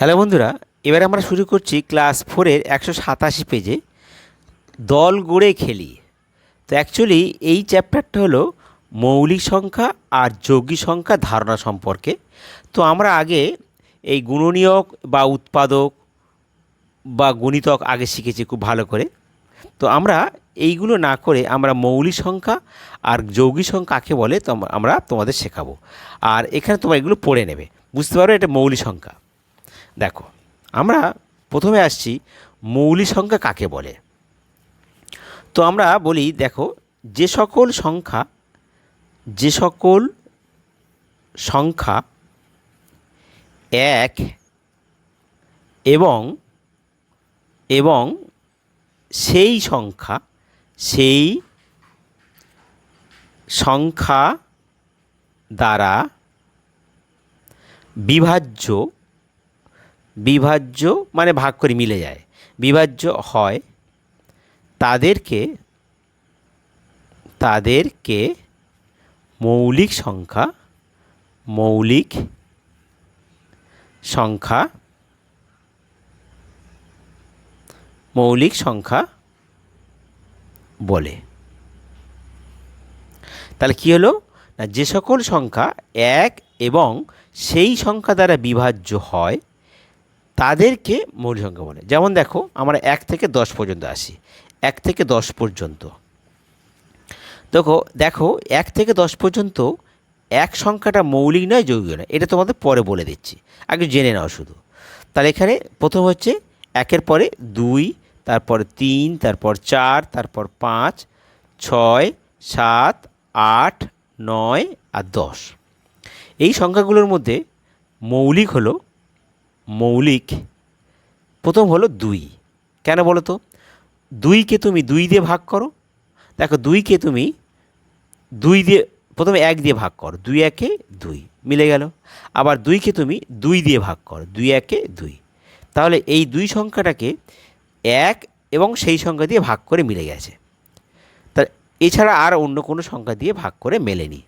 Hello বন্ধুরা, এবার আমরা শুরু করছি ক্লাস ফোরের একশো সাতাশি পেজে দল গড়ে খেলি। তো অ্যাকচুয়ালি এই চ্যাপ্টারটা হলো মৌলিক সংখ্যা আর যৌগিক সংখ্যা ধারণা সম্পর্কে। তো আমরা আগে এই গুণনীয়ক বা উৎপাদক বা গণিতক আগে শিখেছি খুব ভালো করে। তো আমরা এইগুলো না করে আমরা মৌলিক সংখ্যা আর যৌগিক সংখ্যা কাকে বলে, তো আমরা- তোমাদের শেখাবো। আর এখানে তোমরা এগুলো পড়ে নেবে। বুঝতে পারো এটা মৌলিক সংখ্যা। দেখো, আমরা প্রথমে আসছি মৌলিক সংখ্যা কাকে বলে? তো আমরা বলি, দেখো, যে সকল সংখ্যা, যে সকল সংখ্যা এক এবং এবং সেই সংখ্যা সেই সংখ্যা দ্বারা বিভাজ্য বিভাজ্য মানে ভাগ করে মিলে যায়। বিভাজ্য হয় তাদেরকে তাদেরকে মৌলিক সংখ্যা মৌলিক সংখ্যা মৌলিক সংখ্যা বলে। তাহলে কী হলো? না, যে সকল সংখ্যা এক এবং সেই সংখ্যা দ্বারা বিভাজ্য হয় তাদেরকে মৌলিক সংখ্যা বলে। যেমন দেখো, আমরা এক থেকে দশ পর্যন্ত আসি। এক থেকে দশ পর্যন্ত। দেখো দেখো, এক থেকে দশ পর্যন্ত এক সংখ্যাটা মৌলিক নয়, যৌগিক নয়। এটা তোমাদের পরে বলে দিচ্ছি। আগে জেনে নাও শুধু। তাহলে এখানে প্রথম হচ্ছে একের পরে দুই, তারপর তিন, তারপর চার, তারপর পাঁচ, ছয়, সাত, আট, নয় আর দশ। এই সংখ্যাগুলোর মধ্যে মৌলিক হলো মৌলিক, প্রথম হলো দুই। কেন বলো তো? দুইকে তুমি দুই দিয়ে ভাগ করো। দেখো, দুইকে তুমি দুই দিয়ে, প্রথমে এক দিয়ে ভাগ করো। দুই একে দুই, মিলে গেল। আবার দুইকে তুমি দুই দিয়ে ভাগ করো। দুই একে দুই। তাহলে এই দুই সংখ্যাটাকে এক এবং সেই সংখ্যা দিয়ে ভাগ করে মিলে গেছে। তা এছাড়া আর অন্য কোনো সংখ্যা দিয়ে ভাগ করে মেলেনি।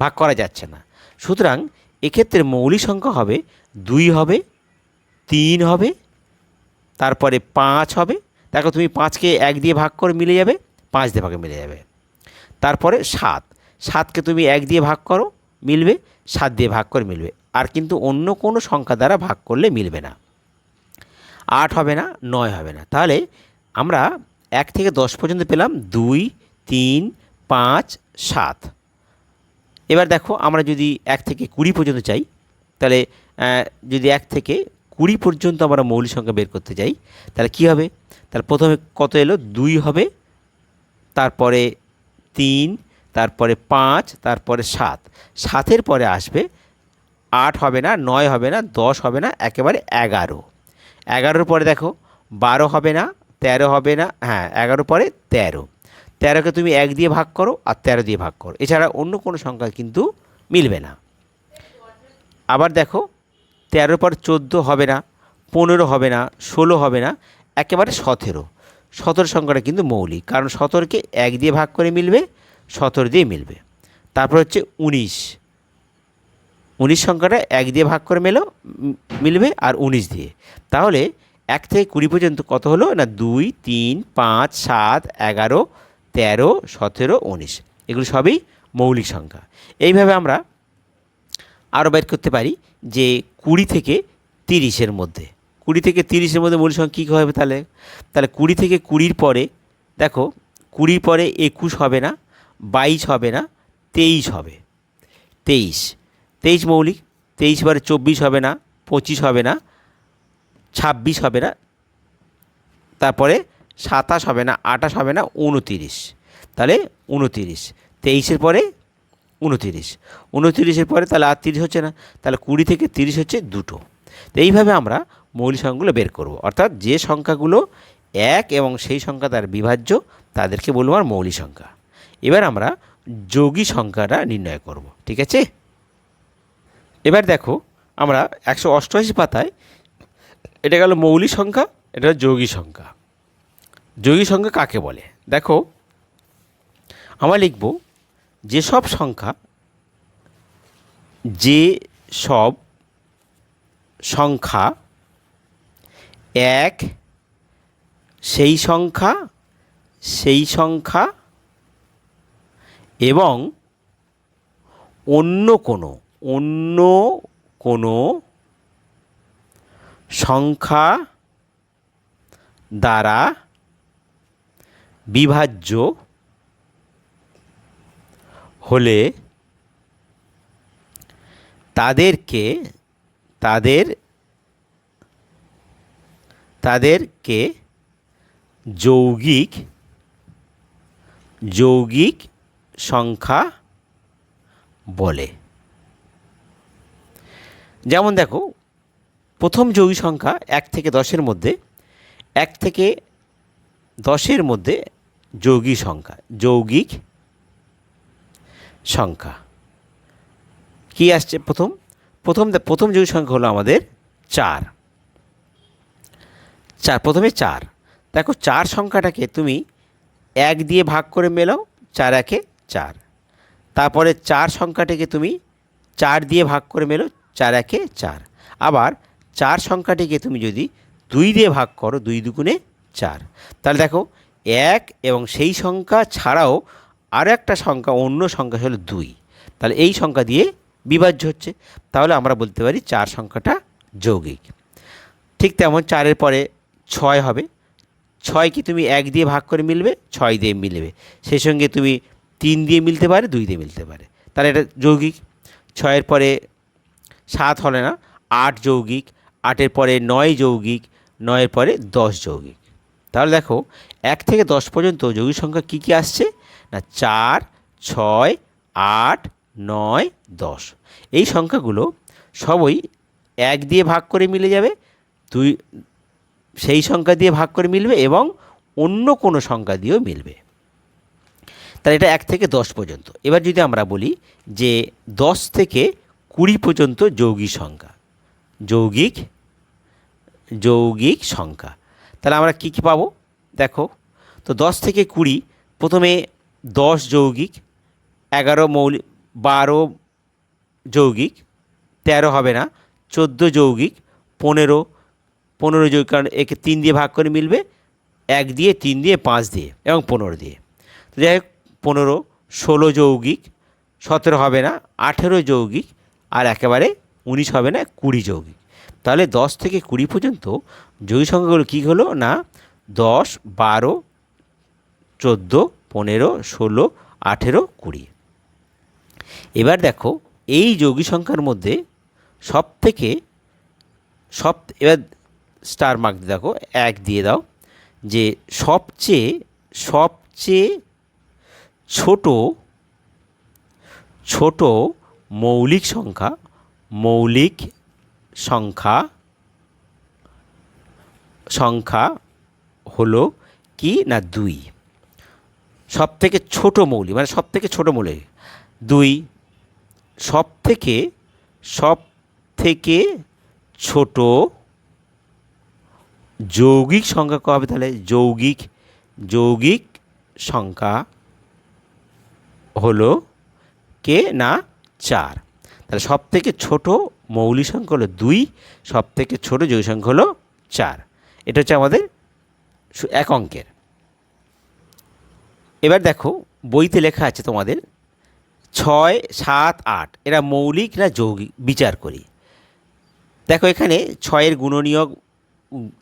ভাগ করা যাচ্ছে না। সুতরাং এক্ষেত্রে মৌলিক সংখ্যা হবে দুই হবে তিন হবে, তারপরে পাঁচ হবে। দেখো তুমি পাঁচকে এক দিয়ে ভাগ করে মিলে যাবে, পাঁচ দিয়ে ভাগে মিলে যাবে। তারপরে সাত, সাতকে তুমি এক দিয়ে ভাগ করো, মিলবে, সাত দিয়ে ভাগ করে মিলবে। আর কিন্তু অন্য কোনো সংখ্যা দ্বারা ভাগ করলে মিলবে না। আট হবে না, নয় হবে না। তাহলে আমরা এক থেকে দশ পর্যন্ত পেলাম দুই, তিন, পাঁচ, সাত। এবার দেখো আমরা যদি এক থেকে কুড়ি পর্যন্ত চাই, তাহলে যদি এক থেকে কুড়ি পর্যন্ত আমরা মৌলিক সংখ্যা বের করতে যাই তাহলে কী হবে? তাহলে প্রথমে কত এলো? দুই হবে, তারপরে তিন, তারপরে পাঁচ, তারপরে সাত। সাতের পরে আসবে, আট হবে না, নয় হবে না, দশ হবে না, একেবারে এগারো। এগারোর পরে দেখো, বারো হবে না, তেরো হবে না হ্যাঁ এগারো পরে তেরো। তেরোকে তুমি এক দিয়ে ভাগ করো আর তেরো দিয়ে ভাগ করো। এছাড়া অন্য কোনো সংখ্যা কিন্তু মিলবে না। আবার দেখো তেরোর পর চোদ্দ হবে না, পনেরো হবে না, ষোলো হবে না, একেবারে সতেরো। সতেরো সংখ্যাটা কিন্তু মৌলিক, কারণ সতেরোকে এক দিয়ে ভাগ করে মিলবে, সতেরো দিয়ে মিলবে। তারপর হচ্ছে উনিশ। উনিশ সংখ্যাটা এক দিয়ে ভাগ করে মেলো, মিলবে আর উনিশ দিয়ে। তাহলে এক থেকে কুড়ি পর্যন্ত কত হলো? না, দুই, তিন, পাঁচ, সাত, এগারো, তেরো, সতেরো, উনিশ। এগুলো সবই মৌলিক সংখ্যা। এইভাবে আমরা আরও বের করতে পারি। যে কুড়ি থেকে তিরিশের মধ্যে। কুড়ি থেকে তিরিশের মধ্যে মৌলিক সংখ্যা কী হবে তাহলে? তাহলে কুড়ি থেকে কুড়ির পরে, দেখো, কুড়ির পরে একুশ হবে না, বাইশ হবে না, তেইশ হবে। তেইশ। তেইশ মৌলিক, তেইশ বারে চব্বিশ হবে না, পঁচিশ হবে না, ছাব্বিশ হবে না, তারপরে সাতাশ হবে না, আঠাশ হবে না, উনতিরিশ। তাহলে উনতিরিশ। তেইশের পরে উনতিরিশ। উনতিরিশের পরে তাহলে আর তিরিশ হচ্ছে না। তাহলে কুড়ি থেকে তিরিশ হচ্ছে দুটো। তো এইভাবে আমরা মৌলিক সংখ্যাগুলো বের করব। অর্থাৎ যে সংখ্যাগুলো এক এবং সেই সংখ্যা তার বিভাজ্য, তাদেরকে বলব আর মৌলিক সংখ্যা। এবার আমরা যোগী সংখ্যাটা নির্ণয় করব। ঠিক আছে? এবার দেখো, আমরা একশো অষ্টআশি পাতায়, এটা গেল মৌলিক সংখ্যা, এটা যৌগী সংখ্যা। যোগী সংখ্যা কাকে বলে? দেখো, আমরা লিখব যেসব সংখ্যা, যে সব সংখ্যা, এক, সেই সংখ্যা সেই সংখ্যা এবং অন্য কোনো অন্য কোনো সংখ্যা দ্বারা বিভাজ্য হলে তাদেরকে, তাদের, তাদেরকে যৌগিক যৌগিক সংখ্যা বলে। যেমন দেখো, প্রথম যৌগিক সংখ্যা এক থেকে দশের মধ্যে, এক থেকে দশের মধ্যে যৌগিক সংখ্যা, যৌগিক সংখ্যা। কি আসছে প্রথম? প্রথম প্রথম যৌগিক সংখ্যা হলো আমাদের চার। চার, প্রথমে চার। দেখো চার সংখ্যাটাকে তুমি এক দিয়ে ভাগ করে মেলাও, চার একে চার। তারপরে চার সংখ্যাটিকে তুমি চার দিয়ে ভাগ করে মেলো, চার একে চার। আবার চার সংখ্যাটিকে তুমি যদি দুই দিয়ে ভাগ করো, দুই দুগুণে চার। তাহলে দেখো এক এবং সেই সংখ্যা ছাড়াও আরও একটা সংখ্যা, অন্য সংখ্যা হলো দুই। তাহলে এই সংখ্যা দিয়ে বিভাজ্য হচ্ছে। তাহলে আমরা বলতে পারি চার সংখ্যাটা যৌগিক। ঠিক তেমন চারের পরে ছয় হবে। ছয় কি তুমি এক দিয়ে ভাগ করে মিলবে? ছয় দিয়ে মিলবে। সেই সঙ্গে তুমি তিন দিয়ে মিলতে পারে, দুই দিয়ে মিলতে পারে। তাহলে এটা যৌগিক। ছয়ের পরে সাত হলে না, আট যৌগিক, আটের পরে নয় যৌগিক, নয়ের পরে দশ যৌগিক। তাহলে দেখো, এক থেকে দশ পর্যন্ত যৌগিক সংখ্যা কী কী আসছে? না, চার, ছয়, আট, নয়, দশ। এই সংখ্যাগুলো সবই এক দিয়ে ভাগ করে মিলে যাবে, দুই, সেই সংখ্যা দিয়ে ভাগ করে মিলবে এবং অন্য কোনো সংখ্যা দিয়েও মিলবে। তাহলে এটা এক থেকে দশ পর্যন্ত। এবার যদি আমরা বলি যে দশ থেকে কুড়ি পর্যন্ত যৌগিক সংখ্যা, যৌগিক যৌগিক সংখ্যা, তাহলে আমরা কী কী পাবো? দেখো, তো দশ থেকে কুড়ি, প্রথমে দশ যৌগিক, এগারো মৌলি, বারো যৌগিক, তেরো হবে না, চোদ্দ যৌগিক, পনেরো পনেরো যৌগিক, কারণ একে তিন দিয়ে ভাগ করে মিলবে, এক দিয়ে তিন দিয়ে পাঁচ দিয়ে এবং পনেরো দিয়ে। তো যাই হোক, পনেরো, ষোলো যৌগিক, সতেরো হবে না, আঠেরো যৌগিক, আর একেবারে উনিশ হবে না, কুড়ি যৌগিক। তাহলে দশ থেকে কুড়ি পর্যন্ত যৌগিক সংখ্যাগুলো কী হলো? না, দশ, বারো, চোদ্দ পনেরো, ষোলো, আঠেরো, কুড়ি। এবার দেখো, এই যৌগিক সংখ্যার মধ্যে সব থেকে সব, এবার স্টার মার্ক দেখো, এক দিয়ে দাও, যে সবচেয়ে সবচেয়ে ছোট ছোট মৌলিক সংখ্যা মৌলিক সংখ্যা সংখ্যা হলো কি না দুই? সব থেকে ছোট মৌলিক মানে সব থেকে ছোট মৌলিক দুই সব থেকে সব থেকে ছোট যৌগিক সংখ্যা কবে হবে তাহলে? যৌগিক যৌগিক সংখ্যা হলো কে? না, চার। তাহলে সব থেকে ছোট মৌলিক সংখ্যা হলো দুই সব থেকে ছোট যৌগিক সংখ্যা হলো চার। এটা হচ্ছে আমাদের এক অঙ্কের। এবার দেখো, বইতে লেখা আছে তোমাদের, ছয়, সাত, আট। এরা মৌলিক না যৌগিক? বিচার করি। দেখো এখানে ছয়ের গুণনীয়ক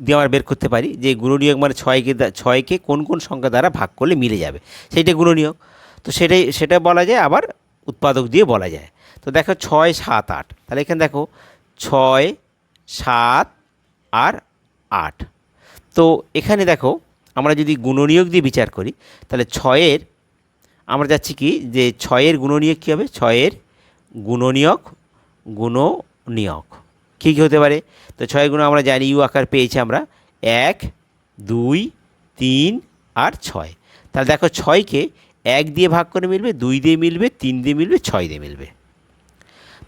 দিয়ে আমরা বের করতে পারি, যে গুণনীয়ক মানে ছয়কে ছয়কে কোন কোন সংখ্যা দ্বারা ভাগ করলে মিলে যাবে। সেইটা গুণনীয়ক। তো সেটাই, সেটা বলা যায়, আবার উৎপাদক দিয়ে বলা যায়। তো দেখো ছয়, সাত, আট। তাহলে এখানে দেখো, ছয়, সাত, আর আট। তো এখানে দেখো আমরা যদি গুণনীয়ক দিয়ে বিচার করি, তাহলে ছয়ের, আমরা যাচ্ছি কি যে ছয়ের গুণনীয়ক কী হবে? ছয়ের গুণনীয়ক গুণনীয়ক কী কী হতে পারে? তো ছয় গুণ আমরা জানি, ইউ আকার পেয়েছি আমরা এক, দুই, তিন আর ছয়। তাহলে দেখো ছয়কে এক দিয়ে ভাগ করে মিলবে, দুই দিয়ে মিলবে, তিন দিয়ে মিলবে, ছয় দিয়ে মিলবে।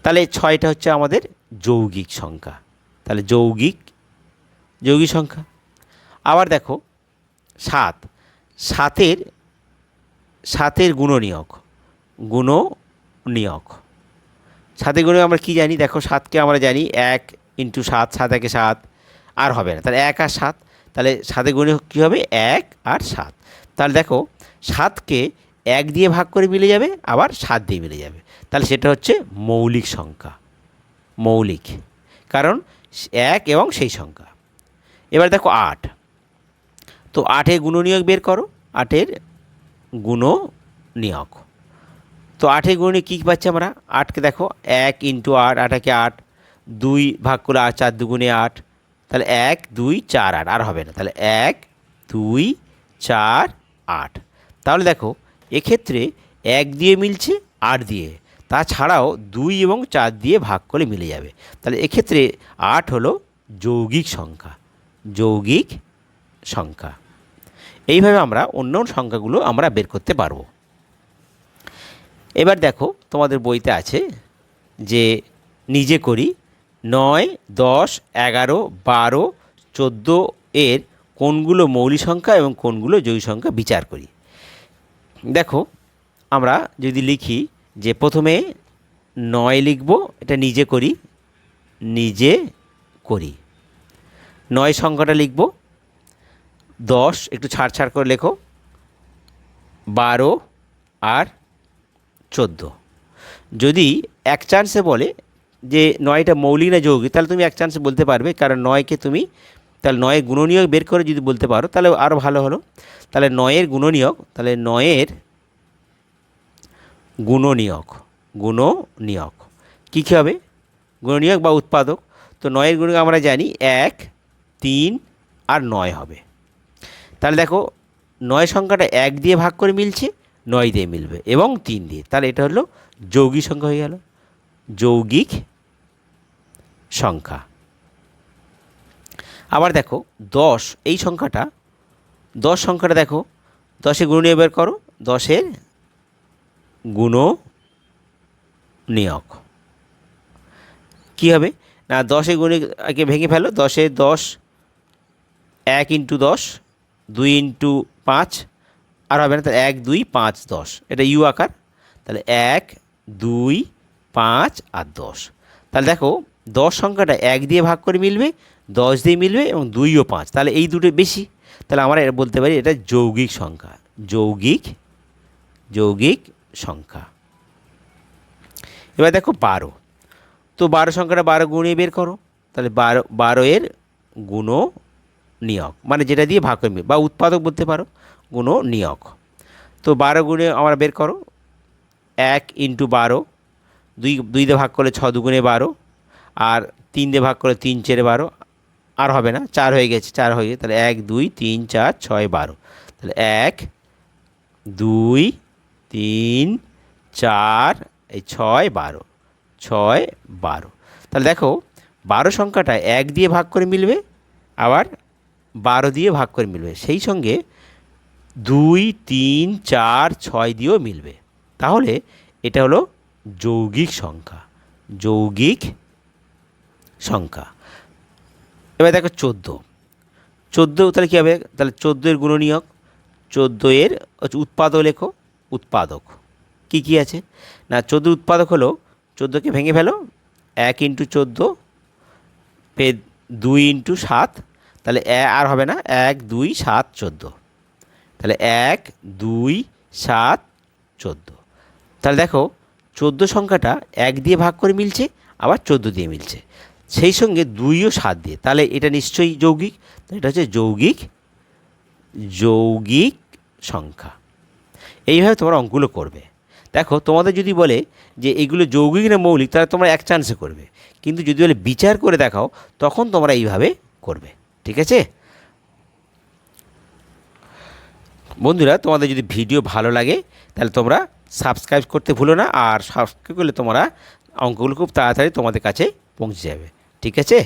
তাহলে ছয়টা হচ্ছে আমাদের যৌগিক সংখ্যা। তাহলে যৌগিক যৌগিক সংখ্যা। আবার দেখো সাত। সাতের সাতের গুণনীয়ক গুণনীয়ক সাতের গুণে আমরা কী জানি? দেখো সাতকে আমরা জানি এক ইন্টু সাত সাত একে সাত, আর হবে না। তাহলে এক আর সাত, তাহলে সাতে গুণে কী হবে? এক আর সাত। তাহলে দেখো সাতকে এক দিয়ে ভাগ করে মিলে যাবে, আবার সাত দিয়ে মিলে যাবে। তাহলে সেটা হচ্ছে মৌলিক সংখ্যা। মৌলিক। কারণ এক এবং সেই সংখ্যা। এবার দেখো আট। তো আটের গুণনীয়ক বের করো, আটের গুণনীয়ক। তো আটের গুণে কী পাচ্ছি আমরা? আটকে দেখো, এক ইন্টু আট আটাকে আট, দুই ভাগ করে আট, চার দুগুণে আট, তাহলে এক, দুই, চার, আট, আর হবে না, তাহলে এক, দুই, চার, আট। তাহলে দেখো, এক্ষেত্রে এক দিয়ে মিলছে, আট দিয়ে। তাছাড়াও দুই এবং চার দিয়ে ভাগ করে মিলে যাবে। তাহলে এক্ষেত্রে আট হলো যৌগিক সংখ্যা যৌগিক সংখ্যা। এইভাবে আমরা অন্য সংখ্যাগুলো আমরা বের করতে পারব। এবার দেখো, তোমাদের বইতে আছে যে নিজে করি নয়, দশ, এগারো, বারো, চোদ্দ এর কোনগুলো মৌলিক সংখ্যা এবং কোনগুলো যৌগিক সংখ্যা বিচার করি। দেখো, আমরা যদি লিখি যে প্রথমে নয় লিখব, এটা নিজে করি নিজে করি। নয় সংখ্যাটা লিখব দশ, একটু ছাড় ছাড় করে লেখো। বারো আর চোদ্দ। যদি এক চান্সে বলে যে নয়টা মৌলিক না যৌগিক, তাহলে তুমি এক চান্সে বলতে পারবে, কারণ নয়কে তুমি, তাহলে নয়ের গুণনীয়ক বের করে যদি বলতে পারো, তাহলে আরও ভালো হলো। তাহলে নয়ের গুণনীয়ক, তাহলে নয়ের গুণনীয়ক গুণনীয়ক। কী কী হবে? গুণনীয়ক বা উৎপাদক। তো নয়ের গুণনীয়ক আমরা জানি এক, তিন আর নয় হবে। তাহলে দেখো নয় সংখ্যাটা এক দিয়ে ভাগ করে মিলছে, নয় দিয়ে মিলবে এবং তিন দিয়ে। তাহলে এটা হলো যৌগিক সংখ্যা হয়ে গেল। যৌগিক সংখ্যা। আবার দেখো দশ, এই সংখ্যাটা, দশ সংখ্যাটা দেখো দশে গুণ নিয়ে বের করো, দশের গুণ নিয়ক কী হবে? না দশে গুণে আগে ভেঙে ফেলো, দশে দশ, এক ইন্টু দশ দুই ইন্টু পাঁচ, আর হবে না, তাহলে এক, দুই, পাঁচ, দশ। এটা ইউ আকার। তাহলে এক, দুই, পাঁচ, আর দশ। তাহলে দেখো, দশ সংখ্যাটা এক দিয়ে ভাগ করে মিলবে, দশ দিয়ে মিলবে, এবং দুই ও পাঁচ। তাহলে এই দুটো বেশি। তাহলে আমরা এটা বলতে পারি, এটা যৌগিক সংখ্যা। যৌগিক যৌগিক সংখ্যা। এবার দেখো বারো। তো বারো সংখ্যাটা বারো গুণে বের করো। তাহলে বারো বারো এর গুণ নিয়ক মানে যেটা দিয়ে ভাগ করে মিলবে বা উৎপাদক বলতে পারো, গুণ নিয়ক তো বারো গুণে আমরা বের করো। এক ইন্টু বারো, দুই দুই দিয়ে ভাগ করলে ছ দুগুণে বারো, আর তিন দিয়ে ভাগ করলে তিন চেরে বারো। আর হবে না, চার হয়ে গেছে, চার হয়ে গেছে। তাহলে এক, দুই, তিন, চার, ছয়, বারো। তাহলে এক, দুই, তিন, চার, এই ছয়, বারো। ছয়, বারো। তাহলে দেখো, বারো সংখ্যাটা এক দিয়ে ভাগ করে মিলবে, আবার বারো দিয়ে ভাগ করে মিলবে। সেই সঙ্গে দুই, তিন, চার, ছয় দিয়েও মিলবে। তাহলে এটা হলো যৌগিক সংখ্যা। যৌগিক সংখ্যা। এবার দেখো চোদ্দ। চোদ্দ তাহলে কী হবে? তাহলে চোদ্দ এর গুণনীয়ক, চোদ্দ এর হচ্ছে উৎপাদক লেখো, উৎপাদক। কী কী আছে? না, চোদ্দ উৎপাদক হলো চোদ্দোকে ভেঙে ফেলো, এক ইন্টু চোদ্দ পে দুই ইন্টু সাত তাহলে আর হবে না, এক, দুই, সাত, চোদ্দ। তাহলে এক, দুই, সাত, চোদ্দ। তাহলে দেখো, চোদ্দ সংখ্যাটা এক দিয়ে ভাগ করে মিলছে, আবার চোদ্দ দিয়ে মিলছে। সেই সঙ্গে দুই ও সাত দিয়ে, তাহলে এটা নিশ্চয়ই যৌগিক এটা হচ্ছে যৌগিক যৌগিক সংখ্যা। এইভাবে তোমরা অঙ্কগুলো করবে। দেখো, তোমাদের যদি বলে যে এগুলো যৌগিক না মৌলিক, তাহলে তোমরা এক চান্সে করবে। কিন্তু যদি বলে বিচার করে দেখাও, তখন তোমরা এইভাবে করবে। ঠিক আছে? বন্ধুরা, তোমাদের যদি ভিডিও ভালো লাগে, তাহলে তোমরা সাবস্ক্রাইব করতে ভুলো না, আর সাবস্ক্রাইব করলে তোমরা অঙ্কগুলো খুব তাড়াতাড়ি তোমাদের কাছে পৌঁছে যাবে। ঠিক আছে?